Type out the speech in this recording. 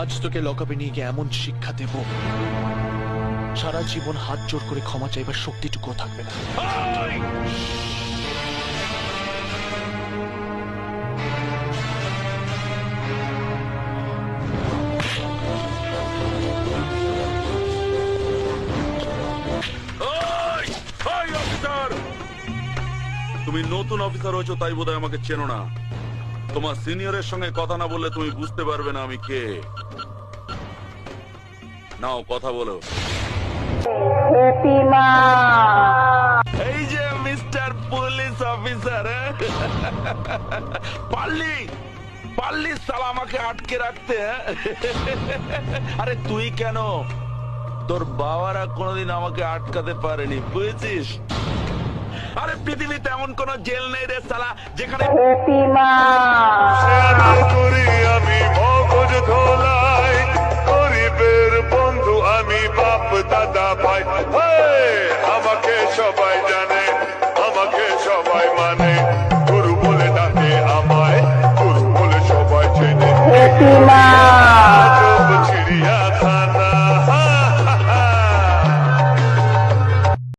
আজ তোকে লকআপে নিয়ে গিয়ে এমন শিক্ষা দেব। সারা জীবন হাত জোর করে ক্ষমা চাইবার শক্তিটুকুও থাকবে না! তুমি নতুন অফিসার হয়েছো, তাই বোধহয় আমাকে চেনো না। তোমার সিনিয়রের সঙ্গে কথা না বললে তুমি বুঝতে পারবে না আমি কে। নাও কথা বলো। এই যে মিস্টার পুলিশ অফিসার পারলি? সালা আমাকে আটকে রাখতে? আরে তুই কেন? তোর বাবারা কোনোদিন আমাকে আটকাতে পারেনি বুঝেছিস? আরে পৃথিবীতে এমন কোন জেল নেই রে সালা যেখানে শ্যামল করি আমি মগজ ধোলাই। গরিবের বন্ধু আমি বাপ দাদা ভাই। আমাকে সবাই জানে আমাকে সবাই মানে। গুরু বলে ডাকে আমায় গুরু বলে সবাই চেনে.